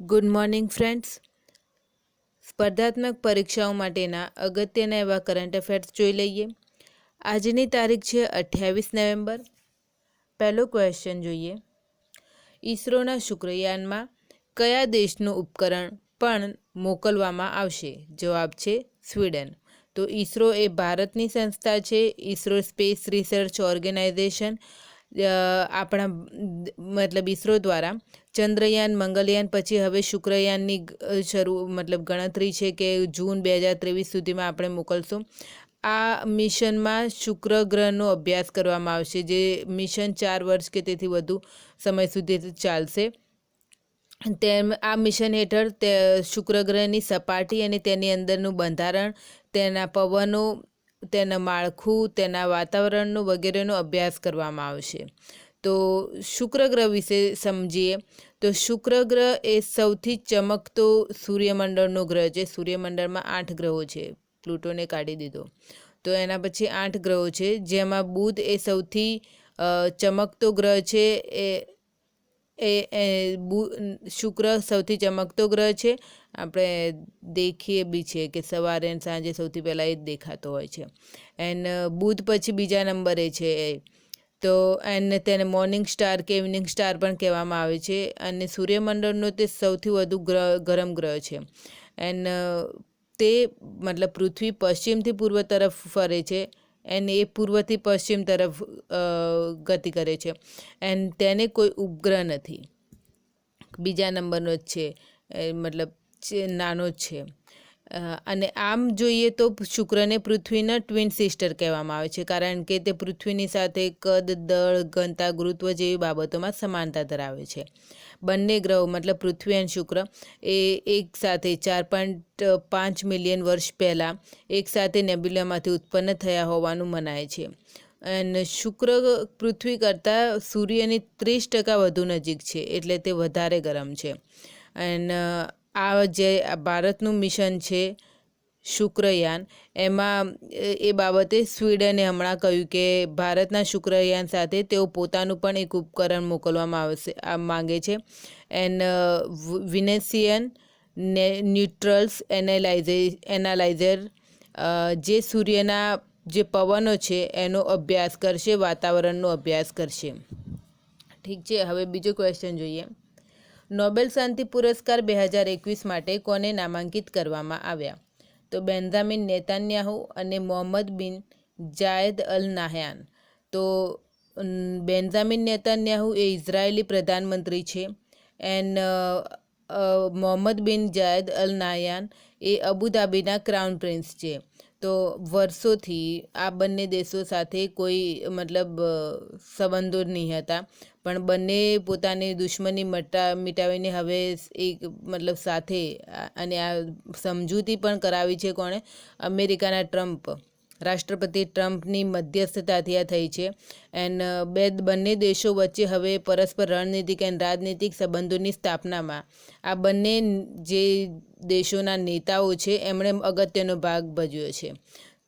Good morning friends સ્પર્ધાત્મક પરીક્ષાઓ માટેના અગત્યના એવા કરંટ અફેર્સ જોઈ લઈએ. આજની તારીખ છે અઠ્યાવીસ નવેમ્બર. પહેલો ક્વેશ્ચન જોઈએ. ઈસરોના શુક્રયાનમાં કયા દેશનું ઉપકરણ પણ મોકલવામાં આવશે? જવાબ છે સ્વીડન. તો ઈસરો એ ભારતની સંસ્થા છે. ઈસરો સ્પેસ રિસર્ચ ઓર્ગેનાઇઝેશન આપણા મતલબ ઈસરો દ્વારા ચંદ્રયાન મંગલયાન પછી હવે શુક્રયાનની શરૂ, મતલબ ગણતરી છે કે જૂન બે હજાર ત્રેવીસ સુધીમાં આપણે મોકલશું. આ મિશનમાં શુક્ર ગ્રહનો અભ્યાસ કરવામાં આવશે, જે મિશન ચાર વર્ષ કે તેથી વધુ સમય સુધી ચાલશે. તેમ, આ મિશન હેઠળ તે, શુક્ર ગ્રહની સપાટી અને તેની અંદરનું બંધારણ, તેના પવનો, તેના માળખું, તેના વાતાવરણનો વગેરેનો અભ્યાસ કરવામાં આવશે. તો શુક્ર ગ્રહ વિશે સમજીએ, તો શુક્ર ગ્રહ એ સૌથી ચમકતો સૂર્યમંડળનો ગ્રહ છે. સૂર્યમંડળમાં આઠ ગ્રહો છે. પ્લુટોને કાઢી દીધો. તો એના પછી આઠ ગ્રહો છે. જેમાં બુધ એ સૌથી ચમકતો ગ્રહ છે. એ એ શુક્ર સૌથી ચમકતો ગ્રહ છે. આપણે દેખીએ બી છે કે સવારે સાંજે સૌથી પહેલાં એ જ દેખાતો હોય છે. એન્ડ બુધ પછી બીજા નંબરે છે એ. તો એને તેને મોર્નિંગ સ્ટાર કે ઇવનિંગ સ્ટાર પણ કહેવામાં આવે છે. અને સૂર્યમંડળનો તે સૌથી વધુ ગ્રહ, ગરમ ગ્રહ છે. એન્ડ તે મતલબ પૃથ્વી પશ્ચિમથી પૂર્વ તરફ ફરે છે. એન્ડ એ પૂર્વથી પશ્ચિમ તરફ ગતિ કરે છે. એન્ડ તેને કોઈ ઉપગ્રહ નથી. બીજા નંબરનો જ છે. મતલબ નાનો જ છે. અને આમ જોઈએ તો શુક્રને પૃથ્વીના ટ્વિન સિસ્ટર કહેવામાં આવે છે, કારણ કે તે પૃથ્વીની સાથે કદ, દળ, ઘનતા, ગુરુત્વ જેવી બાબતોમાં સમાનતા ધરાવે છે. બંને ગ્રહો, મતલબ પૃથ્વી અને શુક્ર, એ એક સાથે ચાર પોઈન્ટ પાંચ મિલિયન વર્ષ પહેલાં એકસાથે નેબ્યુલામાંથી ઉત્પન્ન થયા હોવાનું મનાય છે. અને શુક્ર પૃથ્વી કરતાં સૂર્યની ત્રીસ ટકા વધુ નજીક છે, એટલે તે વધારે ગરમ છે. અને આ જે ભારતનું મિશન છે શુક્રયાન, એમાં એ બાબતે સ્વીડને હમણાં કહ્યું કે ભારતના શુક્રયાન સાથે તેઓ પોતાનું પણ એક ઉપકરણ મોકલવામાં આવશે માંગે છે. એન્ડ વિનેસિયન ન્યુટ્રલ્સ એનાલાઇઝે, એનાલાઇઝર જે સૂર્યના જે પવનો છે એનો અભ્યાસ કરશે, વાતાવરણનો અભ્યાસ કરશે. ઠીક છે, હવે બીજો ક્વેશ્ચન જોઈએ. નોબેલ શાંતિ પુરસ્કાર બે હજાર એકવીસ માટે કોને નામાંકિત કરવામાં આવ્યા? તો બેન્ઝામિન નેતાન્યાહુ અને મોહમ્મદ બિન જાયદ અલ નાહયાન. તો બેન્ઝામિન નેતાન્યાહુ એ ઇઝરાયેલી પ્રધાનમંત્રી છે એન્ડ મોહમ્મદ બિન જાયદ અલ નાહયાન એ અબુધાબીના ક્રાઉન પ્રિન્સ છે. તો વર્ષોથી આ બંને દેશો સાથે કોઈ, મતલબ સંબંધો નહીં હતા. પણ બંને પોતાની દુશ્મની મટા મિટાવીને હવે એક, મતલબ, સાથે, અને આ સમજૂતી પણ કરાવી છે કોણે, અમેરિકાના ટ્રમ્પ. રાષ્ટ્રપતિ ટ્રમ્પની મધ્યસ્થતાથી આ થઈ છે. એન્ડ બે બંને દેશો વચ્ચે હવે પરસ્પર રણનીતિક એન્ડ રાજનીતિક સંબંધોની સ્થાપનામાં. આ બંને જે દેશોના નેતાઓ છે, એમણે અગત્યનો ભાગ ભજવ્યો છે.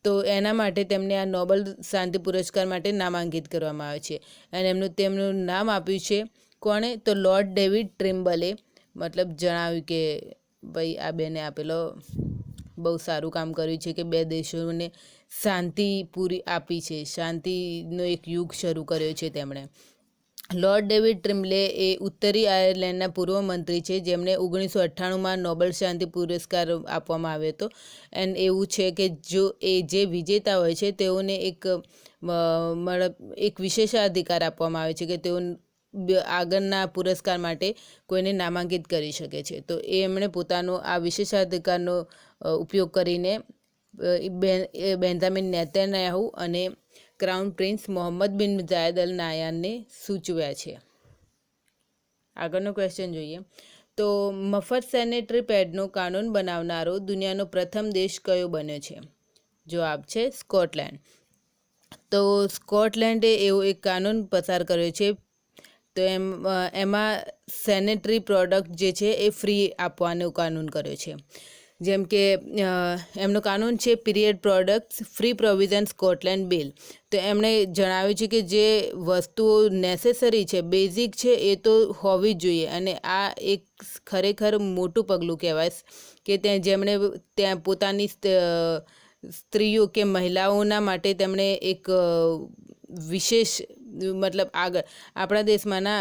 તો એના માટે તેમને આ નોબલ શાંતિ પુરસ્કાર માટે નામાંકિત કરવામાં આવે છે. અને એમનું તેમનું નામ આપ્યું છે કોણે? તો લોર્ડ ડેવિડ ટ્રિમ્બલે. મતલબ જણાવ્યું કે, ભાઈ, આ બેને આપેલો બહુ સારું કામ કર્યું છે કે બે દેશોને શાંતિ પૂરી આપી છે. શાંતિનો એક યુગ શરૂ કર્યો છે તેમણે. લોર્ડ ડેવિડ ટ્રિમ્લે એ ઉત્તરી આયર્લેન્ડના પૂર્વ મંત્રી છે, જેમને ઓગણીસો અઠ્ઠાણુંમાં નોબેલ શાંતિ પુરસ્કાર આપવામાં આવ્યો હતો. એન્ડ એવું છે કે જો એ જે વિજેતા હોય છે, તેઓને એક મતલબ એક વિશેષાધિકાર આપવામાં આવે છે કે તેઓ આગળના પુરસ્કાર માટે કોઈને નામાંકિત કરી શકે છે. તો એ એમણે પોતાનો આ વિશેષાધિકારનો ઉપયોગ કરીને બેન્જામિન નેતન્યાહુ અને ક્રાઉન પ્રિન્સ મોહમ્મદ બિન જાયદ અલ નાયાનને સૂચવ્યા છે. આગળનો ક્વેશ્ચન જોઈએ. તો મફત સેનેટરી પેડનો કાનૂન બનાવનારો દુનિયાનો પ્રથમ દેશ કયો બન્યો છે? જવાબ છે સ્કોટલેન્ડ. તો સ્કોટલેન્ડે એવો એક કાનૂન પસાર કર્યો છે તો એમ એમાં સેનેટરી પ્રોડક્ટ જે છે એ ફ્રી આપવાનો કાનૂન કર્યો છે. જેમ કે એમનો કાનૂન છે period products free provision Scotland bill તો એમણે જણાવ્યું છે કે જે વસ્તુઓ નેસેસરી છે બેઝિક છે, એ તો હોવી જ જોઈએ. અને આ એક ખરેખર મોટું પગલું કહેવાય કે ત્યાં જેમણે ત્યાં પોતાની સ્ત- સ્ત્રીઓ કે મહિલાઓના માટે તેમણે એક વિશેષ મતલબ આગળ, આપણા દેશમાં ના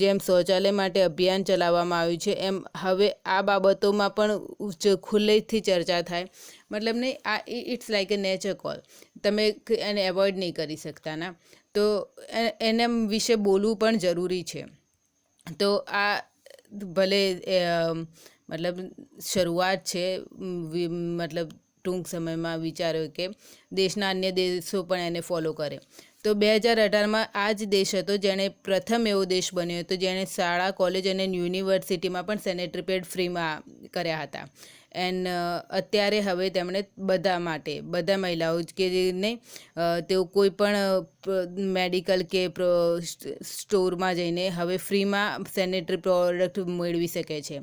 જેમ શૌચાલય માટે અભિયાન ચલાવવામાં આવ્યું છે, એમ હવે આ બાબતોમાં પણ ખુલ્લેથી ચર્ચા થાય. મતલબ નહીં, આ it's like a nature call તમે એને એવોઇડ નહીં કરી શકતા ના. તો એને વિશે બોલવું પણ જરૂરી છે. તો આ ભલે મતલબ શરૂઆત છે મતલબ ટૂંક સમયમાં વિચાર્યો કે દેશના અન્ય દેશો પણ એને ફોલો કરે. તો બે હજાર અઢારમાં આ જ દેશ હતો જેણે પ્રથમ એવો દેશ બન્યો હતો જેણે શાળા, કોલેજ અને યુનિવર્સિટીમાં પણ સેનેટરી પેડ ફ્રીમાં કર્યા હતા. એન્ડ અત્યારે હવે તેમણે બધા માટે, બધા મહિલાઓ કે જેને તેઓ કોઈ પણ મેડિકલ કે સ્ટોરમાં જઈને હવે ફ્રીમાં સેનેટરી પ્રોડક્ટ મેળવી શકે છે.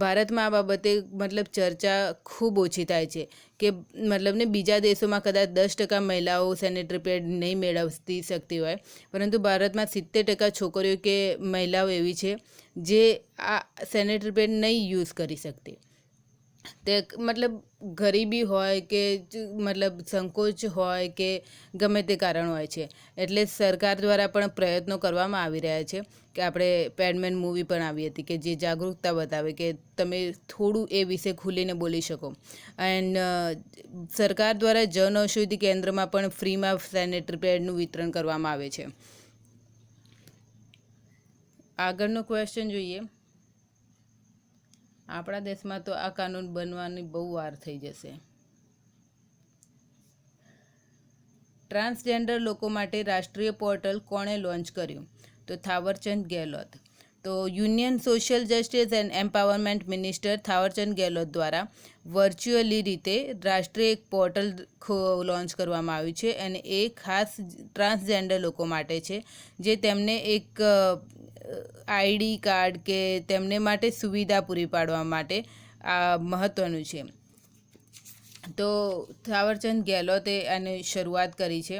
ભારતમાં આ બાબતે મતલબ ચર્ચા ખૂબ ઓછી થાય છે. કે મતલબ ને બીજા દેશોમાં કદાચ દસ ટકા મહિલાઓ સેનેટરી પેડ નહીં મેળવતી શકતી હોય, પરંતુ ભારતમાં સિત્તેર ટકા છોકરીઓ કે મહિલાઓ એવી છે જે આ સેનેટરી પેડ નહીં યુઝ કરી શકતી. તે મતલબ ગરીબી હોય કે મતલબ સંકોચ હોય કે ગમે તે કારણ હોય છે. એટલે સરકાર દ્વારા પણ પ્રયત્નો કરવામાં આવી રહ્યા છે કે આપણે પેડમેન મૂવી પણ આવી હતી કે જે જાગૃતતા બતાવે કે તમે થોડું એ વિશે ખુલીને બોલી શકો. એન્ડ સરકાર દ્વારા જન ઔષધિ કેન્દ્રમાં પણ ફ્રીમાં સેનેટરી પેડનું વિતરણ કરવામાં આવે છે. આગળનો ક્વેશ્ચન જોઈએ. આપણા દેશમાં તો આ કાનૂન બનવાની બહુ વાર થઈ જશે. ટ્રાન્સજેન્ડર લોકો માટે રાષ્ટ્રીય પોર્ટલ કોણે લોન્ચ કર્યું? તો થાવરચંદ ગેહલોત. તો union social justice and empowerment minister Thawarchand Gehlot દ્વારા વર્ચ્યુઅલી રીતે રાષ્ટ્રીય એક પોર્ટલ લોન્ચ કરવામાં આવ્યું છે અને એ ખાસ ટ્રાન્સજેન્ડર લોકો માટે છે, જે તેમને એક આઈડી કાર્ડ કે તેમને માટે સુવિધા પૂરી પાડવા માટે આ મહત્ત્વનું છે. તો થાવરચંદ ગેહલોતે આની શરૂઆત કરી છે.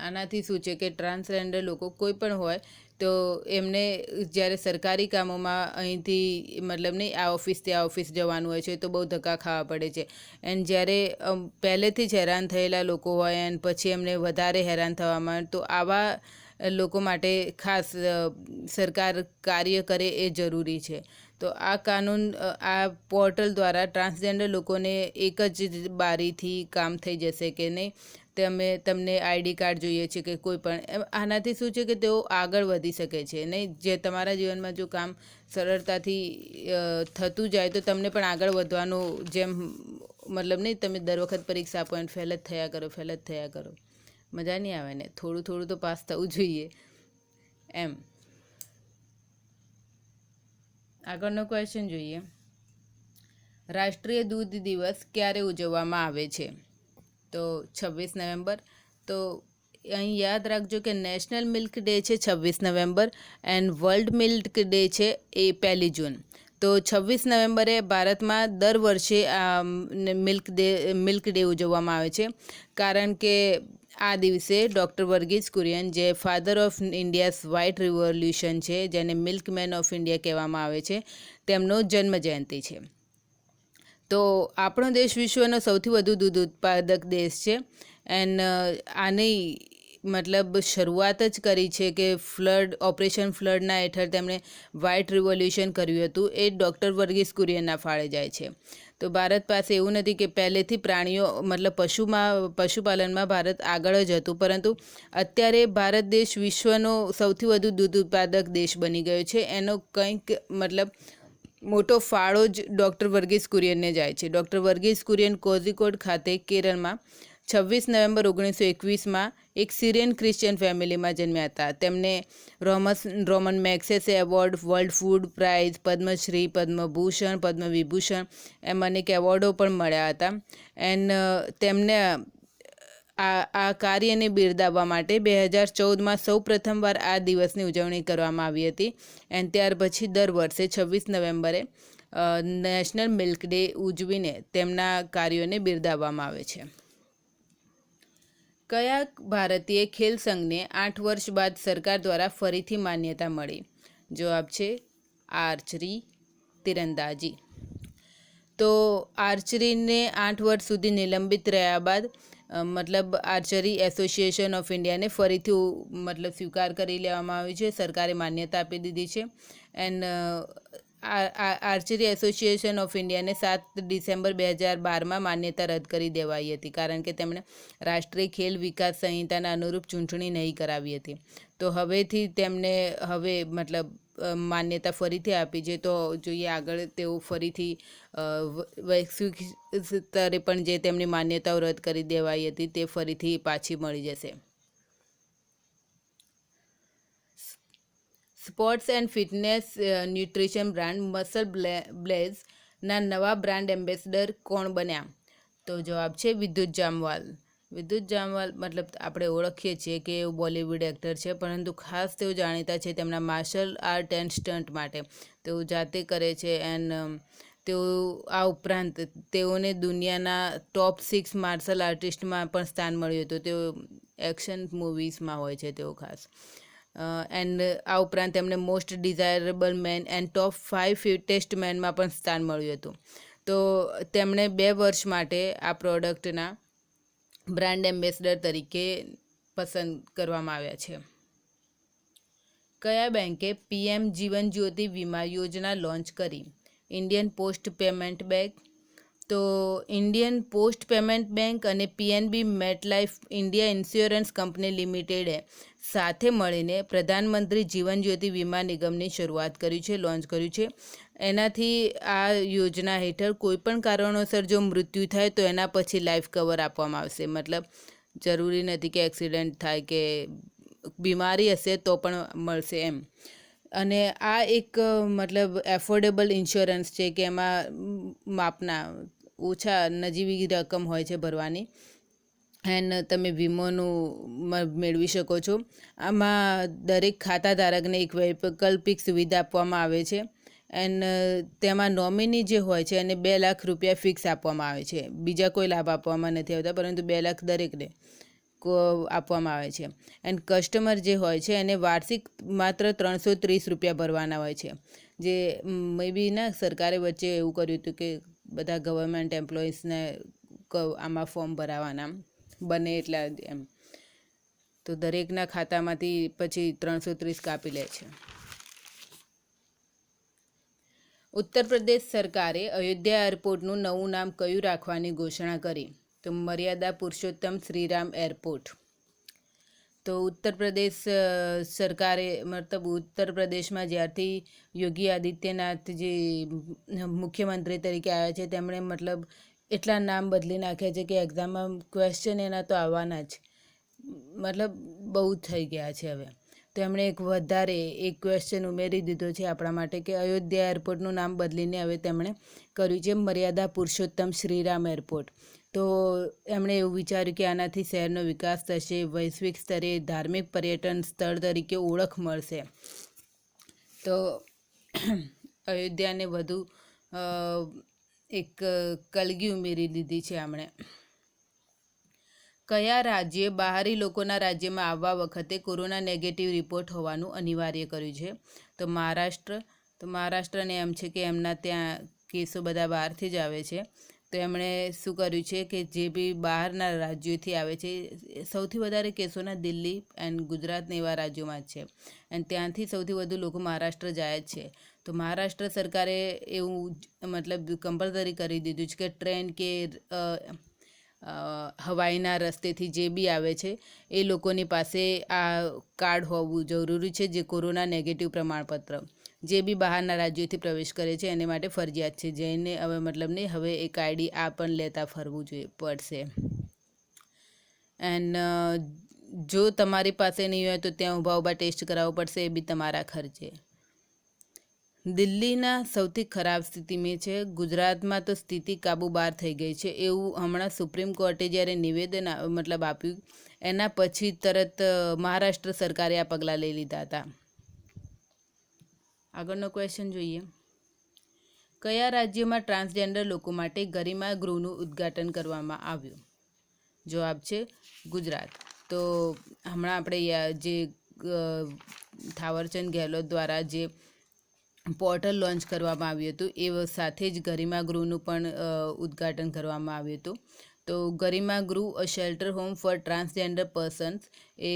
આનાથી શું છે કે ટ્રાન્સજેન્ડર લોકો કોઈ પણ હોય તો એમને જ્યારે સરકારી કામોમાં અહીંથી મતલબ નહીં, આ ઓફિસથી આ ઓફિસ જવાનું હોય છે તો બહુ ધક્કા ખાવા પડે છે. એન્ડ જ્યારે પહેલેથી જ હેરાન થયેલા લોકો હોય એન્ડ પછી એમને વધારે હેરાન થવામાં તો આવા લોકો માટે ખાસ સરકાર કાર્ય કરે એ જરૂરી છે. તો આ કાનૂન આ પોર્ટલ દ્વારા ટ્રાન્સજેન્ડર લોકોને એક જ બારીથી કામ થઈ જશે કે નહીં? તમે, તમને આઈડી કાર્ડ જોઈએ છે કે કોઈ પણ આનાથી શું છે કે તેઓ આગળ વધી શકે છે, નહીં? જે તમારા જીવનમાં જો કામ સરળતાથી થતું જાય તો તમને પણ આગળ વધવાનું જેમ, મતલબ નહીં? તમે દર વખત પરીક્ષા આપો ફેલ જ થયા કરો ફેલ જ થયા કરો. મજા નહીં આવે ને. થોડું થોડું તો પાસ થવું જોઈએ. એમ. આગળનો ક્વેશ્ચન જોઈએ. રાષ્ટ્રીય દૂધ દિવસ ક્યારે ઉજવવામાં આવે છે? તો છવ્વીસ નવેમ્બર. તો અહીં યાદ રાખજો કે નેશનલ મિલ્ક ડે છે છવ્વીસ November and world milk day છે એ પહેલી જૂન. તો છવ્વીસ નવેમ્બરે ભારતમાં દર વર્ષે મિલ્ક ડે મિલ્ક ડે ઉજવવામાં આવે છે. કારણ કે આ દિવસે ડૉક્ટર વર્ગીઝ કુરિયન, જે father of India's white revolution છે, જેને મિલ્કમેન ઓફ ઇન્ડિયા કહેવામાં આવે છે, તેમનો જન્મ જયંતિ છે. તો આપણો દેશ વિશ્વનો સૌથી વધુ દૂધ ઉત્પાદક દેશ છે, એન્ડ આની મતલબ શરૂઆત જ કરી છે કે ફ્લડ, ઓપરેશન ફ્લડના હેઠળ તેમણે વ્હાઇટ રિવોલ્યુશન કર્યું હતું, એ ડૉક્ટર વર્ગીસ કુરિયનના ફાળે જાય છે. તો ભારત પાસે એવું નથી કે પહેલેથી પ્રાણીઓ, મતલબ પશુમાં, પશુપાલનમાં ભારત આગળ જ હતું. પરંતુ અત્યારે ભારત દેશ વિશ્વનો સૌથી વધુ દૂધ ઉત્પાદક દેશ બની ગયો છે. એનો કંઈક, મતલબ મોટો ફાળો જ ડૉક્ટર વર્ગીસ કુરિયનને જાય છે. ડૉક્ટર વર્ગીસ કુરિયન કોઝિકોડ ખાતે કેરળમાં છવ્વીસ નવેમ્બર ઓગણીસો એકવીસમાં એક સિરિયન ક્રિશ્ચિયન ફેમિલીમાં જન્મ્યા હતા. તેમને રોમસ, Ramon Magsaysay award, world food prize, Padmashri, Padmabhushan, Padmavibhushan એમ અનેક એવોર્ડો પણ મળ્યા હતા. એન્ડ તેમને આ આ કાર્યને બિરદાવવા માટે બે હજાર ચૌદમાં સૌ પ્રથમવાર આ દિવસની ઉજવણી કરવામાં આવી હતી. એન્ડ ત્યાર પછી દર વર્ષે છવ્વીસ નવેમ્બરે નેશનલ મિલ્ક ડે ઉજવીને તેમના કાર્યોને બિરદાવવામાં આવે છે. કયા ભારતીય ખેલ સંઘને આઠ વર્ષ બાદ સરકાર દ્વારા ફરીથી માન્યતા મળી? જવાબ છે આર્ચરી તીરંદાજી. તો આર્ચરીને આઠ વર્ષ સુધી નિલંબિત રહ્યા બાદ મતલબ આર્ચરી એસોસિએશન ઓફ ઇન્ડિયાને ફરીથી મતલબ સ્વીકાર કરી લેવામાં આવ્યું છે. સરકારે માન્યતા આપી દીધી છે. એન્ડ આર્ચરી એસોસિએશન ઓફ ઇન્ડિયાને સાત ડિસેમ્બર બે હજાર બારમાં માન્યતા રદ કરી દેવાઈ હતી, કારણ કે તેમણે રાષ્ટ્રીય ખેલ વિકાસ સંહિતાના અનુરૂપ ચૂંટણી નહીં કરાવી હતી. તો હવેથી તેમને હવે મતલબ માન્યતા ફરીથી આપી છે. તો જોઈએ આગળ તેઓ ફરીથી વૈશ્વિક સ્તરે પણ જે તેમની માન્યતાઓ રદ કરી દેવાઈ હતી તે ફરીથી પાછી મળી જશે. Sports and fitness nutrition brand muscle બ્લેઝના નવા બ્રાન્ડ એમ્બેસડર કોણ બન્યા? તો જવાબ છે વિદ્યુત જામવાલ. વિદ્યુત જામવાલ મતલબ આપણે ઓળખીએ છીએ કે એ બોલિવૂડ એક્ટર છે, પરંતુ ખાસ તેઓ જાણીતા છે તેમના માર્શલ આર્ટ એન્ડ સ્ટન્ટ માટે. તેઓ જાતે કરે છે એન્ડ તેઓ આ ઉપરાંત તેઓને દુનિયાના ટોપ સિક્સ માર્શલ આર્ટિસ્ટમાં પણ સ્થાન મળ્યું હતું. તેઓ એક્શન મૂવીઝમાં હોય છે તેઓ ખાસ. એન્ડ આ ઉપરાંત તેમને most desirable man and top five fittest મેનમાં પણ સ્થાન મળ્યું હતું. તો તેમણે બે વર્ષ માટે આ પ્રોડક્ટના બ્રાન્ડ એમ્બેસડર તરીકે પસંદ કરવામાં આવ્યા છે. કયા બેંકે પીએમ જીવન જ્યોતિ વીમા યોજના લોન્ચ કરી? ઇન્ડિયન પોસ્ટ પેમેન્ટ બેંક તો ઇન્ડિયન પોસ્ટ પેમેન્ટ બેંક અને PNB MetLife India insurance company લિમિટેડે સાથે મળીને પ્રધાનમંત્રી જીવન જ્યોતિ વીમા નિગમની શરૂઆત કરી છે, લોન્ચ કર્યું છે. એનાથી આ યોજના હેઠળ કોઈપણ કારણોસર જો મૃત્યુ થાય તો એના પછી લાઈફ કવર આપવામાં આવશે. મતલબ જરૂરી નથી કે એક્સિડન્ટ થાય કે બીમારી હશે તો પણ મળશે એમ. અને આ એક, મતલબ એફોર્ડેબલ ઇન્સ્યોરન્સ છે કે એમાં માપના ઓછા નજીવી રકમ હોય છે ભરવાની. એન્ડ તમે વીમોનું મેળવી શકો છો. આમાં દરેક ખાતાધારકને એક વૈકલ્પિક સુવિધા આપવામાં આવે છે. એન્ડ તેમાં નોમિની જે હોય છે એને બે લાખ રૂપિયા ફિક્સ આપવામાં આવે છે. બીજા કોઈ લાભ આપવામાં નથી આવતા, પરંતુ બે લાખ દરેકને આપવામાં આવે છે. એન્ડ કસ્ટમર જે હોય છે એને વાર્ષિક માત્ર ત્રણસો ત્રીસ રૂપિયા ભરવાના હોય છે. જે મે બી ના સરકારે વચ્ચે એવું કર્યું હતું કે બધા ગવર્મેન્ટ એમ્પ્લોઈઝને આમાં ફોર્મ ભરાવાના. બને એટલા એમ. તો દરેકના ખાતામાંથી પછી ત્રણસો ત્રીસ કાપી લે છે. ઉત્તર પ્રદેશ સરકારે અયોધ્યા એરપોર્ટનું નવું નામ કયું રાખવાની ઘોષણા કરી? તો મર્યાદા પુરુષોત્તમ શ્રીરામ એરપોર્ટ. તો ઉત્તર પ્રદેશ સરકારે મતલબ ઉત્તર પ્રદેશમાં જ્યારથી યોગી આદિત્યનાથ જે મુખ્યમંત્રી તરીકે આવ્યા છે, તેમણે મતલબ એટલા નામ બદલી નાખ્યા છે કે એક્ઝામમાં ક્વેશ્ચન એના તો આવવાના જ. મતલબ બહુ થઈ ગયા છે હવે. તો એમણે એક વધારે એક ક્વેશ્ચન ઉમેરી દીધો છે આપણા માટે કે અયોધ્યા એરપોર્ટનું નામ બદલીને હવે તેમણે કર્યું છે મર્યાદા પુરુષોત્તમ શ્રીરામ એરપોર્ટ તો એમણે એવું વિચાર્યું કે આનાથી શહેરનો વિકાસ થશે, વૈશ્વિક સ્તરે ધાર્મિક પર્યટન સ્થળ તરીકે ઓળખ મળશે. તો અયોધ્યાને વધુ એક કલગી ઉમેરી દીધી છે આમણે કયા રાજ્યે, બહારી લોકોના રાજ્યમાં આવવા વખતે કોરોના નેગેટિવ રિપોર્ટ હોવાનું અનિવાર્ય કર્યું છે? તો મહારાષ્ટ્ર, તો મહારાષ્ટ્રને એમ છે કે એમના ત્યાં કેસો બધા બહારથી જ આવે છે. તો એમણે શું કર્યું છે કે જે બી બહારના રાજ્યોથી આવે છે સૌથી વધારે કેસોના દિલ્હી એન્ડ ગુજરાતને એવા રાજ્યોમાં જ છે. અને ત્યાંથી સૌથી વધુ લોકો મહારાષ્ટ્ર જાય જ છે. તો મહારાષ્ટ્ર સરકારે એવું મતલબ કમ્પલસરી કરી દીધું છે કે ટ્રેન કે હવાઈના રસ્તેથી જે બી આવે છે, એ લોકોની પાસે આ કાર્ડ હોવું જરૂરી છે જે કોરોના નેગેટિવ પ્રમાણપત્ર. જે બી બહારના રાજ્યોથી પ્રવેશ કરે છે, એને માટે ફરજિયાત છે. જેને હવે મતલબ નહીં, હવે એક આઈડી આ પણ લેતા ફરવું જોઈએ, પડશે. એન્ડ જો તમારી પાસે નહીં હોય તો ત્યાં ઊભા ઊભા ટેસ્ટ કરાવવો પડશે, એ બી તમારા ખર્ચે. દિલ્હીના સૌથી ખરાબ સ્થિતિમાં છે. ગુજરાતમાં તો સ્થિતિ કાબુ બહાર થઈ ગઈ છે. એવું હમણાં સુપ્રીમ કોર્ટે જ્યારે નિવેદન મતલબ આપ્યું, એના પછી તરત મહારાષ્ટ્ર સરકારે આ પગલાં લઈ લીધા હતા. આગળનો ક્વેશ્ચન જોઈએ. કયા રાજ્યમાં ટ્રાન્સજેન્ડર લોકો માટે ગરિમા ગૃહનું ઉદ્ઘાટન કરવામાં આવ્યું? જવાબ છે ગુજરાત. તો હમણાં આપણે જે થાવરચંદ ગેહલોત દ્વારા જે પોર્ટલ લોન્ચ કરવામાં આવ્યું હતું, એ સાથે જ ગરિમા ગૃહનું પણ ઉદ્ઘાટન કરવામાં આવ્યું હતું. તો Garima Greh a shelter home for transgender persons A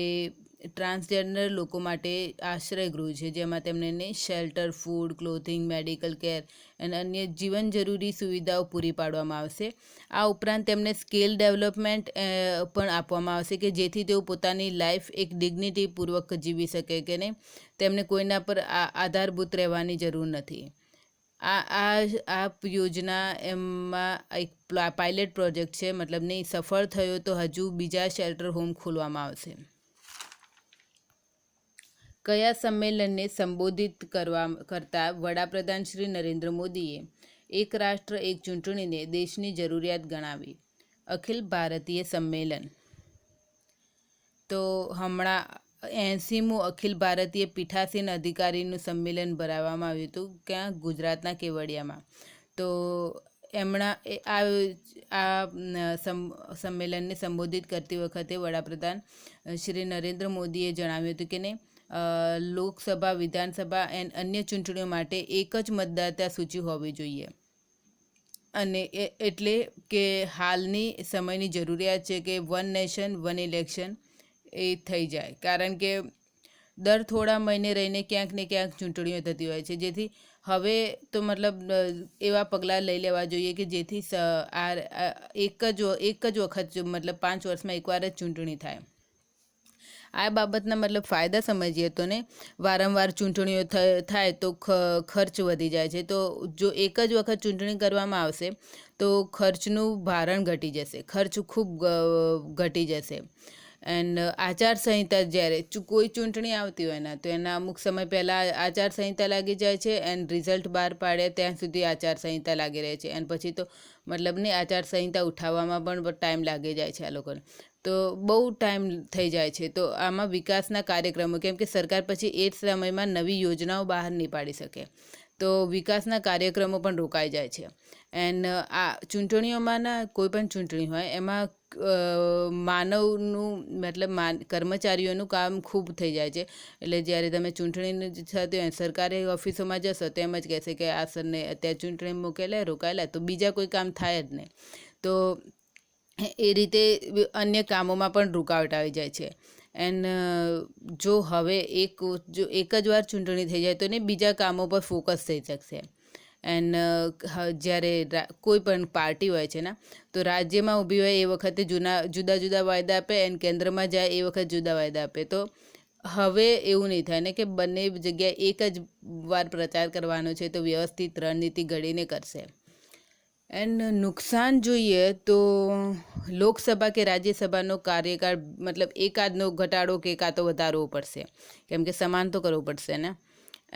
transgender લોકો માટે આશ્રય ગૃહ છે, જેમાં તેમને shelter, food, clothing, medical care અને અન્ય જીવન જરૂરી સુવિધાઓ પૂરી પાડવામાં આવશે. આ ઉપરાંત તેમને સ્કિલ ડેવલપમેન્ટ પણ આપવામાં આવશે કે જેથી તેઓ પોતાની લાઈફ એક ડિગ્નિટીપૂર્વક જીવી શકે કે નહીં. તેમને કોઈના પર આધારભૂત રહેવાની જરૂર નથી. આ આ આ યોજના એમાં એક પાયલટ પ્રોજેક્ટ છે, મતલબ નહીં, સફળ થયો તો હજુ બીજા શેલ્ટર હોમ ખોલવામાં આવશે. કયા સંમેલનને સંબોધિત કરવા કરતા વડાપ્રધાન શ્રી નરેન્દ્ર મોદીએ એક રાષ્ટ્ર એક ચૂંટણીને દેશની જરૂરિયાત ગણાવી? અખિલ ભારતીય સંમેલન. તો હમણાં એંસીમું અખિલ ભારતીય પીઠાસીન અધિકારીનું સંમેલન ભરાવવામાં આવ્યું હતું ક્યાં? ગુજરાતના કેવડિયામાં. તો એમણા આ આ સમ- સંમેલનને સંબોધિત કરતી વખતે વડાપ્રધાન શ્રી નરેન્દ્ર મોદીએ જણાવ્યું હતું કે ને અ, લોકસભા, વિધાનસભા એન્ડ અન્ય ચૂંટણીઓ માટે એક જ મતદાતા સૂચિ હોવી જોઈએ. અને એટલે કે હાલની સમયની જરૂરિયાત છે કે વન નેશન, વન ઇલેક્શન એ થઈ જાય. કારણ કે દર થોડા મહિને રહીને ક્યાંક ને ક્યાંક ચૂંટણીઓ થતી હોય છે. જેથી હવે તો મતલબ એવા પગલાં લઈ લેવા જોઈએ કે જેથી આ એક જ એક જ વખત મતલબ પાંચ વર્ષમાં એકવાર જ ચૂંટણી થાય. આ બાબતના મતલબ ફાયદા સમજીએ તો ને? વારંવાર ચૂંટણીઓ થાય તો ખર્ચ વધી જાય છે. તો જો એક જ વખત ચૂંટણી કરવામાં આવશે, તો ખર્ચનું ભારણ ઘટી જશે. ખર્ચ ખૂબ ઘટી જશે. એન્ડ આચારસંહિતા જ્યારે કોઈ ચૂંટણી આવતી હોય ને, તો એના અમુક સમય પહેલાં આચારસંહિતા લાગી જાય છે એન્ડ રિઝલ્ટ બહાર પાડે ત્યાં સુધી આચારસંહિતા લાગી રહે છે. એન્ડ પછી તો મતલબ નહીં આચારસંહિતા ઉઠાવવામાં પણ ટાઈમ લાગી જાય છે આ લોકોને. તો બહુ ટાઈમ થઈ જાય છે. તો આમાં વિકાસના કાર્યક્રમો, કેમ કે સરકાર પછી એ જ સમયમાં નવી યોજનાઓ બહાર નહીં પાડી શકે. તો વિકાસના કાર્યક્રમો પણ રોકાઈ જાય છે. એન્ડ આ ચૂંટણીઓમાંના કોઈ પણ ચૂંટણી હોય, એમાં માનવનું મતલબ માન, કર્મચારીઓનું કામ ખૂબ થઈ જાય છે. એટલે જ્યારે તમે ચૂંટણીનું જ થતી હોય સરકારી ઓફિસોમાં જશો, તો એમ જ કહેશે કે આ સરને અત્યારે ચૂંટણી મૂકેલા રોકાયેલા, તો બીજા કોઈ કામ થાય જ નહીં. તો એ રીતે અન્ય કામોમાં પણ રૂકાવટ આવી જાય છે. એન્ડ જો હવે એક, જો એક જ વાર ચૂંટણી થઈ જાય તો ને બીજા કામો પર ફોકસ થઈ શકશે. એન્ડ જ્યારે કોઈ પણ પાર્ટી હોય છે ને, તો રાજ્યમાં ઊભી હોય એ વખતે જૂના, જુદા જુદા વાયદા આપે એન્ડ કેન્દ્રમાં જાય એ વખત જુદા વાયદા આપે. તો હવે એવું નહીં થાય ને કે બંને જગ્યાએ એક જ વાર પ્રચાર કરવાનો છે તો વ્યવસ્થિત રણનીતિ ઘડીને કરશે. એન્ડ નુકસાન જોઈએ તો લોકસભા કે રાજ્યસભાનો કાર્યકાળ મતલબ એકાદનો ઘટાડો કે કાં તો વધારવો પડશે. કેમ કે સમાન તો કરવું પડશે ને?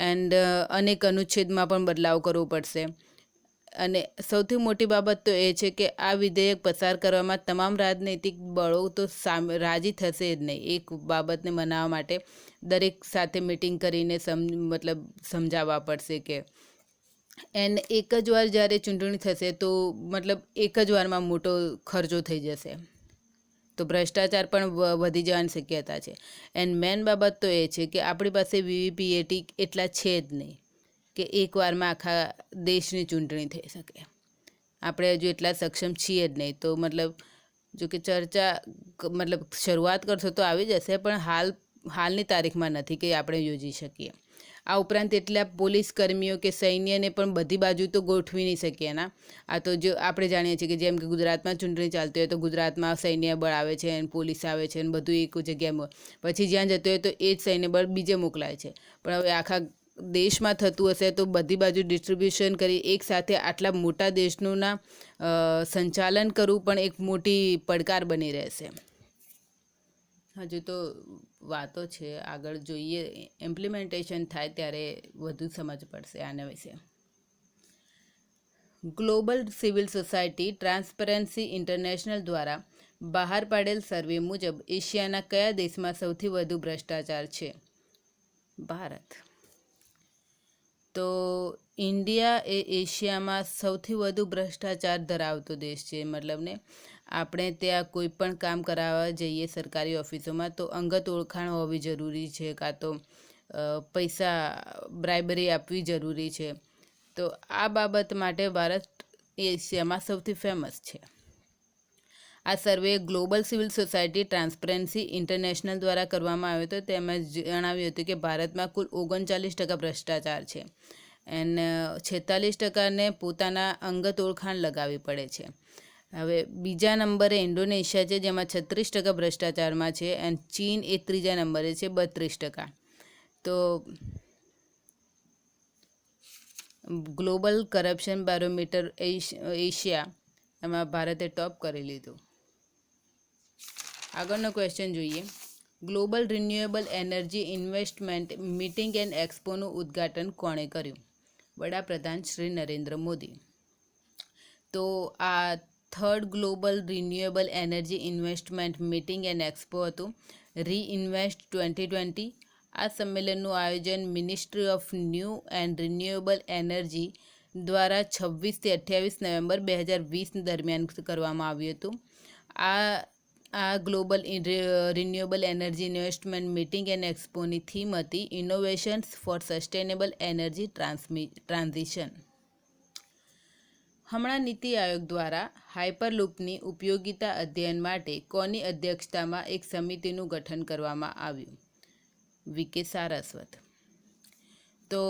એન્ડ અનેક અનુચ્છેદમાં પણ બદલાવ કરવો પડશે. અને સૌથી મોટી બાબત તો એ છે કે આ વિધેયક પસાર કરવામાં તમામ રાજનૈતિક બળો તો રાજી થશે જ નહીં. એક બાબતને મનાવવા માટે દરેક સાથે મિટિંગ કરીને સમ મતલબ સમજાવવા પડશે કે એન્ડ એક જ વાર જ્યારે ચૂંટણી થશે તો મતલબ એક જ વારમાં મોટો ખર્ચો થઈ જશે. તો ભ્રષ્ટાચાર પણ વધી જવાની શક્યતા છે. એન્ડ મેન બાબત તો એ છે કે આપણી પાસે વીવીપીએટી એટલા છે જ નહીં કે એક વારમાં આખા દેશની ચૂંટણી થઈ શકે. આપણે હજુ એટલા સક્ષમ છીએ જ નહીં. તો મતલબ જો કે ચર્ચા મતલબ શરૂઆત કરશો તો આવી જશે, પણ હાલ, હાલની તારીખમાં નથી કે આપણે યોજી શકીએ. આ ઉપરાંત એટલા પોલીસ કર્મીઓ કે સૈન્યને પણ બધી બાજુ તો ગોઠવી નહીં શકીએ ના. આ તો જો આપણે જાણીએ છીએ કે જેમ કે ગુજરાતમાં ચૂંટણી ચાલતી હોય તો ગુજરાતમાં સૈન્ય બળ આવે છે અને પોલીસ આવે છે અને બધું એક જગ્યાએ પછી જ્યાં જતું હોય તો એ જ સૈન્ય બળ બીજે મોકલાય છે. પણ હવે આખા દેશમાં થતું હશે તો બધી બાજુ ડિસ્ટ્રીબ્યુશન કરી એકસાથે આટલા મોટા દેશનું ના સંચાલન કરવું પણ એક મોટી પડકાર બની રહેશે. હજુ તો વાતો છે, આગળ જોઈએ. ઇમ્પ્લિમેન્ટેશન થાય ત્યારે વધુ સમજ પડશે આના વિશે. Global civil society transparency international દ્વારા બહાર પાડેલ સર્વે મુજબ એશિયાના કયા દેશમાં સૌથી વધુ ભ્રષ્ટાચાર છે? ભારત. તો ઇન્ડિયા એ એશિયામાં સૌથી વધુ ભ્રષ્ટાચાર ધરાવતો દેશ છે મતલબને આપણે ત્યાં કોઈ પણ કામ કરાવવા જઈએ સરકારી ઓફિસોમાં, તો અંગત ઓળખાણ હોવી જરૂરી છે, કાં તો પૈસા, બ્રાઇબરી આપવી જરૂરી છે. તો આ બાબત માટે ભારત એશિયામાં સૌથી ફેમસ છે. આ survey global civil society transparency international દ્વારા કરવામાં આવ્યો હતો. તેમાં જણાવ્યું હતું કે ભારતમાં કુલ ઓગણચાલીસ ટકા ભ્રષ્ટાચાર છે એન્ડ છેતાલીસ ટકાને પોતાના અંગત ઓળખાણ લગાવવી પડે છે. હવે બીજા નંબરે ઇન્ડોનેશિયા છે, જેમાં છત્રીસ ટકા ભ્રષ્ટાચારમાં છે એન્ડ ચીન એ ત્રીજા નંબરે છે, બત્રીસ ટકા. તો ગ્લોબલ કરપ્શન બેરોમીટર એશિયા, એમાં ભારતે ટોપ કરી લીધું. આગળનો ક્વેશ્ચન જોઈએ. Global renewable energy investment meeting and એક્સપોનું ઉદ્ઘાટન કોણે કર્યું? વડાપ્રધાન શ્રી નરેન્દ્ર મોદી. તો આ third global renewable energy investment meeting and expo હતું. રીઇન્વેસ્ટ ટ્વેન્ટી ટ્વેન્ટી આ સંમેલનનું આયોજન ministry of new and renewable energy દ્વારા છવ્વીસથી અઠ્યાવીસ નવેમ્બર બે હજાર વીસ દરમિયાન કરવામાં આવ્યું હતું. આ આ global renewable energy investment meeting and એક્સપોની theme હતી ઇનોવેશન્સ ફોર સસ્ટેનેબલ એનર્જી ટ્રાન્સમી ટ્રાન્ઝિશન હમણાં નીતિ આયોગ દ્વારા હાઇપરલૂપની ઉપયોગિતા અધ્યયન માટે કોની અધ્યક્ષતામાં એક સમિતિનું ગઠન કરવામાં આવ્યું? વીકે સારસ્વત. તો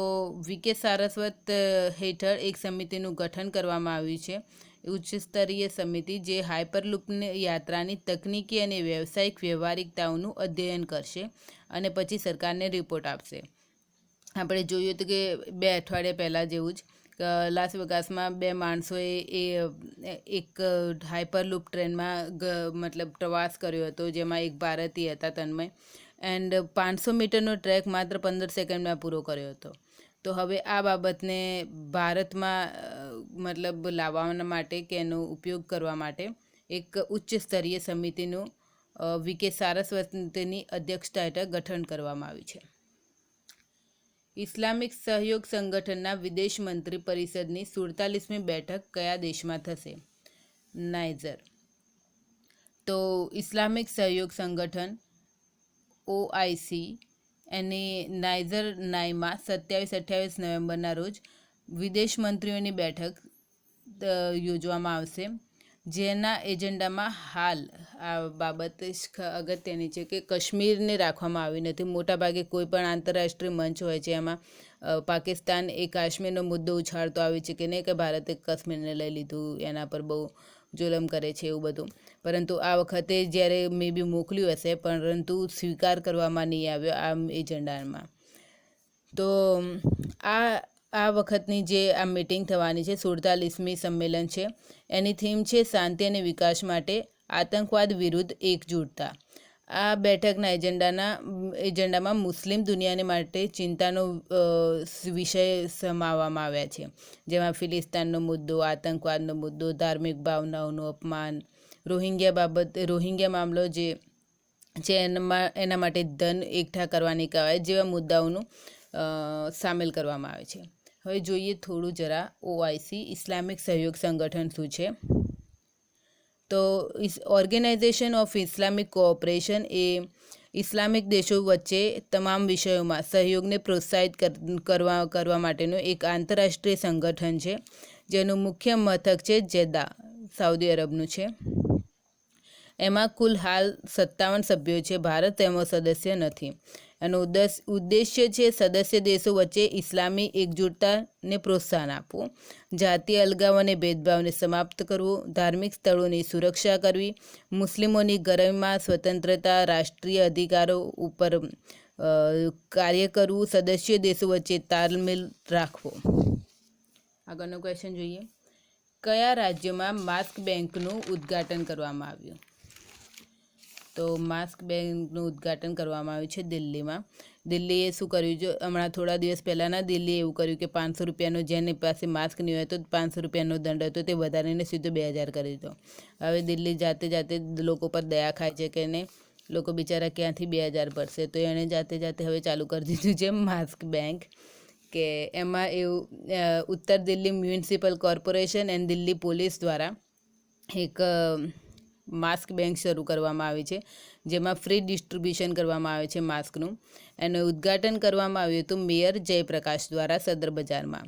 વીકે સારસ્વત હેઠળ એક સમિતિનું ગઠન કરવામાં આવ્યું છે. ઉચ્ચ સ્તરીય સમિતિ જે હાઇપરલૂપની યાત્રાની તકનીકી અને વ્યવસાયિક વ્યવહારિકતાઓનું અધ્યયન કરશે અને પછી સરકારને રિપોર્ટ આપશે. આપણે જોયું હતું કે બે અઠવાડિયા પહેલાં જેવું જ લાસ વેગાસમાં બે માણસોએ એ એક હાઇપરલૂપ ટ્રેનમાં મતલબ પ્રવાસ કર્યો હતો જેમાં એક ભારતીય હતા તન્મય. એન્ડ પાંચસો મીટરનો ટ્રેક માત્ર પંદર સેકન્ડમાં પૂરો કર્યો હતો. તો હવે આ બાબતને ભારતમાં મતલબ લાવવાના માટે કે એનો ઉપયોગ કરવા માટે એક ઉચ્ચ સ્તરીય સમિતિનું અ, વીકે સારસ્વતની અધ્યક્ષતા હેઠળ ગઠન કરવામાં આવ્યું છે. ઇસ્લામિક સહયોગ સંગઠનના વિદેશ મંત્રી પરિષદની સુડતાલીસમી બેઠક કયા દેશમાં થશે? નાઇઝર તો ઇસ્લામિક સહયોગ સંગઠન ઓઆઈસી એની નાઇઝર નાઈમાં સત્યાવીસ અઠ્યાવીસ નવેમ્બરના રોજ વિદેશ મંત્રીઓની બેઠક યોજવામાં આવશે. જેના એજન્ડામાં હાલ આ બાબત અગત્યની છે કે કાશ્મીરને રાખવામાં આવી નથી. મોટાભાગે કોઈ પણ આંતરરાષ્ટ્રીય મંચ હોય છે એમાં પાકિસ્તાન એ કાશ્મીરનો મુદ્દો ઉછાળતો આવે છે કે નહીં કે ભારતે કાશ્મીરને લઈ લીધું, એના પર બહુ જુલમ કરે છે એવું બધું. પરંતુ આ વખતે જ્યારે મે બી મોકલ્યું હશે, પરંતુ સ્વીકાર કરવામાં નહીં આવ્યો આ એજન્ડામાં. તો, આ આ વખતની જે આ મિટિંગ થવાની છે, સુડતાલીસમી સંમેલન છે એની થીમ છે શાંતિ અને વિકાસ માટે આતંકવાદ વિરુદ્ધ એકજૂટતા. આ બેઠકના એજન્ડાના, એજન્ડામાં મુસ્લિમ દુનિયાને માટે ચિંતાનો વિષય સમાવવામાં આવ્યા છે. જેમાં ફિલિસ્તાનનો મુદ્દો, આતંકવાદનો મુદ્દો, ધાર્મિક ભાવનાઓનું અપમાન, રોહિંગ્યા બાબત, રોહિંગ્યા મામલો જે છે એનામાં, એના માટે ધન એકઠા કરવાની કવાયત જેવા મુદ્દાઓનું સામેલ કરવામાં આવે છે. હવે જોઈએ થોડું જરા ઓઆઈસી ઇસ્લામિક સહયોગ સંગઠન શું છે? તો ઓર્ગેનાઇઝેશન ઓફ ઇસ્લામિક કોઓપરેશન એ ઇસ્લામિક દેશો વચ્ચે તમામ વિષયોમાં સહયોગને પ્રોત્સાહિત કરવા કરવા માટેનું એક આંતરરાષ્ટ્રીય સંગઠન છે, જેનું મુખ્ય મથક છે જેદા સાઉદી અરબનું છે. એમાં કુલ હાલ સત્તાવન સભ્યો છે, ભારત તેમાં સદસ્ય નથી. એનો ઉદ્દેશ, ઉદ્દેશ્ય છે સદસ્ય દેશો વચ્ચે ઇસ્લામી એકજૂટતાને પ્રોત્સાહન આપવું. જાતીય અલગાવ અને ભેદભાવને સમાપ્ત કરવું, ધાર્મિક સ્થળોની સુરક્ષા કરવી, મુસ્લિમોની ગરમીમાં સ્વતંત્રતા, રાષ્ટ્રીય અધિકારો ઉપર કાર્ય કરવું, સદસ્ય દેશો વચ્ચે તાલમેલ રાખવો. આગળનો ક્વેશ્ચન જોઈએ. કયા રાજ્યમાં માસ્ક બેંકનું ઉદ્ઘાટન કરવામાં આવ્યું? તો માસ્ક બેંકનું ઉદ્ઘાટન કરવામાં આવ્યું છે દિલ્હીમાં. દિલ્હીએ શું કર્યું? જો હમણાં થોડા દિવસ પહેલાંના દિલ્હીએ એવું કર્યું કે પાંચસો રૂપિયાનો જેની પાસે માસ્ક નહીં હોય તો પાંચસો રૂપિયાનો દંડ હતો. તે વધારીને સીધો બે હજાર કરી દીધો. હવે દિલ્હી જાતે જાતે લોકો પર દયા ખાય છે કે ને લોકો બિચારા ક્યાંથી બે હજાર ભરશે? તો એણે જાતે જાતે હવે ચાલુ કરી દીધું છે માસ્ક બેંક કે એમાં એવું ઉત્તર Delhi municipal corporation and Delhi police દ્વારા એક માસ્ક બેંક શરૂ કરવામાં આવી છે, જેમાં ફ્રી ડિસ્ટ્રીબ્યુશન કરવામાં આવે છે માસ્કનું. એનું ઉદ્ઘાટન કરવામાં આવ્યું હતું મેયર જયપ્રકાશ દ્વારા સદર બજારમાં,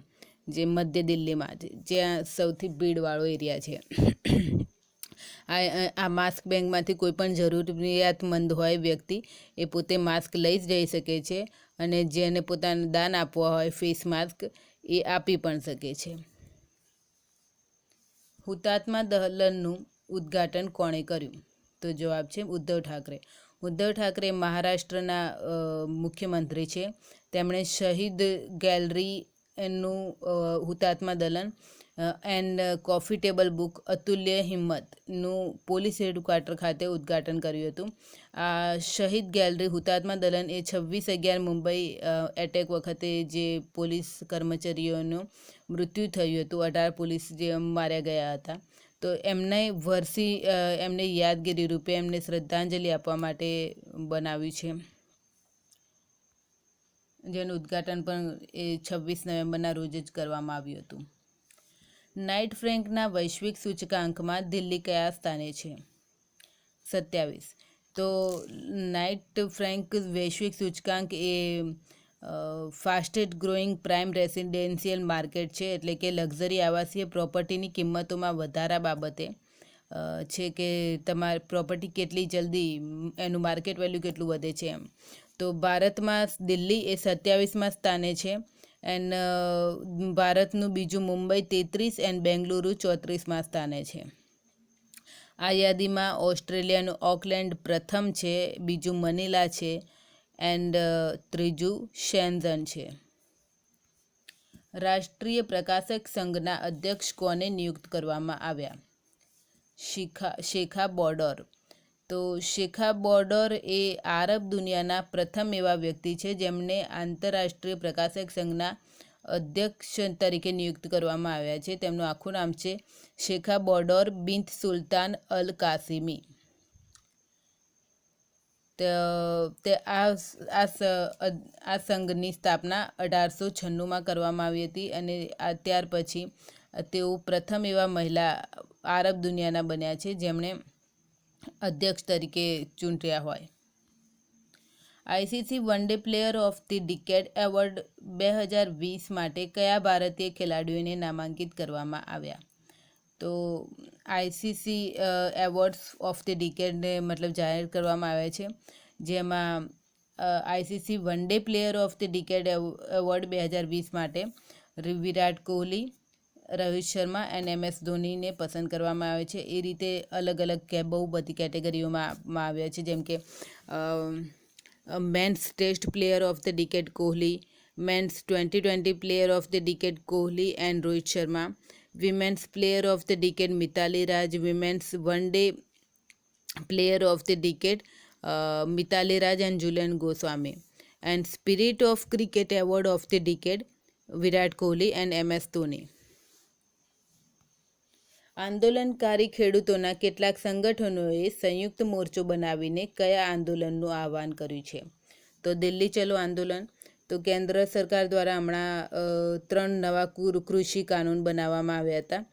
જે મધ્ય દિલ્હીમાં જ્યાં સૌથી ભીડવાળો એરિયા છે. આ- આ માસ્ક બેંકમાંથી કોઈ પણ જરૂરિયાતમંદ હોય વ્યક્તિ, એ પોતે માસ્ક લઈ જ જઈ શકે છે અને જેને પોતાને દાન આપવા હોય ફેસ માસ્ક એ આપી પણ શકે છે. હુતાત્મા દહલનનું ઉદ્ઘાટન કોણે કર્યું? તો જવાબ છે ઉદ્ધવ ઠાકરે. ઉદ્ધવ ઠાકરે મહારાષ્ટ્રના મુખ્યમંત્રી છે. તેમણે શહીદ ગેલેરી એનું હુતાત્મા દલન એન્ડ કોફી ટેબલ બુક અતુલ્ય હિંમતનું પોલીસ હેડક્વાર્ટર ખાતે ઉદ્ઘાટન કર્યું હતું. આ શહીદ ગેલેરી હુતાત્મા દલન એ છવ્વીસ અગિયાર મુંબઈ એટેક વખતે જે પોલીસ કર્મચારીઓનું મૃત્યુ થયું હતું, અઢાર પોલીસ જે માર્યા ગયા હતા. તો એમને વર્ષી એમને યાદગીરી રૂપે એમને શ્રદ્ધાંજલિ આપવા માટે બનાવ્યું છે. જેનું ઉદ્ઘાટન પણ એ છવ્વીસ નવેમ્બરના રોજ જ કરવામાં આવ્યું હતું. નાઇટ ફ્રેન્કના વૈશ્વિક સૂચકાંકમાં દિલ્હી કયા સ્થાને છે? સત્યાવીસ. તો નાઇટ ફ્રેન્ક વૈશ્વિક સૂચકાંક એ fastest growing prime residential market છે, એટલે કે લક્ઝરી આવાસીય પ્રોપર્ટીની કિંમતોમાં વધારા બાબતે છે કે તમારી પ્રોપર્ટી કેટલી જલ્દી, એનું માર્કેટ વેલ્યુ કેટલું વધે છે એમ. તો ભારતમાં દિલ્હી એ સત્યાવીસમાં સ્થાને છે, એન્ડ ભારતનું બીજું મુંબઈ તેત્રીસ એન્ડ બેંગલુરુ ચોત્રીસમાં સ્થાને છે. આ યાદીમાં ઓસ્ટ્રેલિયાનું ઓકલેન્ડ પ્રથમ છે, બીજું મનીલા છે એન્ડ ત્રીજું શેન્ઝન છે. રાષ્ટ્રીય પ્રકાશક સંઘના અધ્યક્ષ કોને નિયુક્ત કરવામાં આવ્યા? Shikha, Sheikha Bodour. તો શેખા બોર્ડર એ આરબ દુનિયાના પ્રથમ એવા વ્યક્તિ છે જેમને આંતરરાષ્ટ્રીય પ્રકાશક સંઘના અધ્યક્ષ તરીકે નિયુક્ત કરવામાં આવ્યા છે. તેમનું આખું નામ છે શેખા બોર્ડર બિન્ટ સુલતાન અલ કાસિમી. તો આ આ સંઘની સ્થાપના અઢારસો છન્નુંમાં કરવામાં આવી હતી અને ત્યાર પછી તેઓ પ્રથમ એવા મહિલા આરબ દુનિયાના બન્યા છે જેમણે અધ્યક્ષ તરીકે ચૂંટ્યા હોય. ICC one day player of the decade award બે હજાર વીસ માટે કયા ભારતીય ખેલાડીઓને નામાંકિત કરવામાં આવ્યા? તો આઈસીસી એવોર્ડ્સ ઓફ ધી ડિકેડને મતલબ જાહેર કરવામાં આવે છે. જેમાં ICC one day player of the decade award બે હજાર વીસ માટે Virat Kohli, Rohit Sharma and M S ધોનીને પસંદ કરવામાં આવે છે. એ રીતે અલગ અલગ કે બહુ બધી કેટેગરીઓમાં આવ્યા છે. જેમ કે men's test player of the decade Kohli, men's twenty twenty player of the decade Kohli and Rohit Sharma. Women's player of the decade Mithali Raj women's one day player of the decade Mithali Raj and Jhulan Goswami and spirit of cricket award of the decade Virat Kohli and M S Dhoni આંદોલનકારી ખેડૂતોના કેટલાક સંગઠનોએ સંયુક્ત મોરચો બનાવીને કયા આંદોલનનું આહવાન કર્યું છે? તો દિલ્હી ચલો આંદોલન. તો કેન્દ્ર સરકાર દ્વારા હમણાં ત્રણ નવા કૃષિ કાનૂન બનાવવામાં આવ્યા હતા.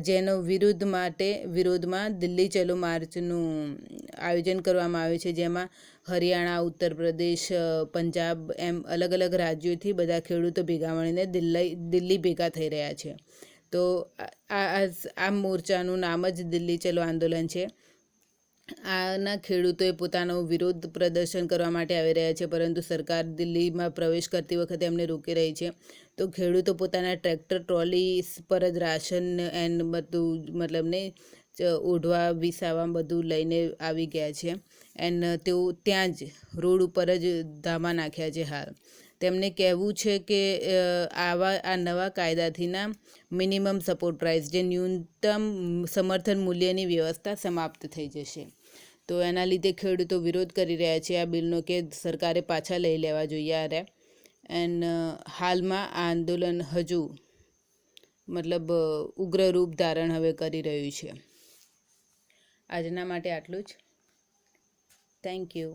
જેનો વિરુદ્ધ માટે, વિરોધમાં દિલ્હી ચલો માર્ચનું આયોજન કરવામાં આવ્યું છે. જેમાં હરિયાણા, ઉત્તર પ્રદેશ પંજાબ એમ અલગ અલગ રાજ્યોથી બધા ખેડૂતો ભેગા મળીને દિલ્હી દિલ્હી ભેગા થઈ રહ્યા છે. તો આ- આ મોરચાનું નામ જ દિલ્હી ચલો આંદોલન છે. આના ખેડૂતોએ પોતાનો વિરોધ પ્રદર્શન કરવા માટે આવી રહ્યા છે, પરંતુ સરકાર દિલ્હીમાં પ્રવેશ કરતી વખતે એમને રોકી રહી છે. તો ખેડૂતો પોતાના ટ્રેક્ટર ટ્રોલી પર જ રાશન એન્ડ બધું મતલબ ને ઓઢવા વિસાવા બધું લઈને આવી ગયા છે. એન્ડ તેઓ ત્યાં જ રોડ ઉપર જ ધામા નાખ્યા છે હાલ. તેમને કહેવું છે કે આવા, આ નવા કાયદાથીના મિનિમમ સપોર્ટ પ્રાઇસ જે ન્યૂનતમ સમર્થન મૂલ્યની વ્યવસ્થા સમાપ્ત થઈ જશે. તો એના લીધે ખેડૂતો વિરોધ કરી રહ્યા છે આ બિલનો કે સરકારે પાછા લઈ લેવા જોઈએ આ રહ્યા. એન્ડ હાલમાં આ આંદોલન હજુ મતલબ ઉગ્ર રૂપ ધારણ હવે કરી રહ્યું છે. આજના માટે આટલું જ. Thank you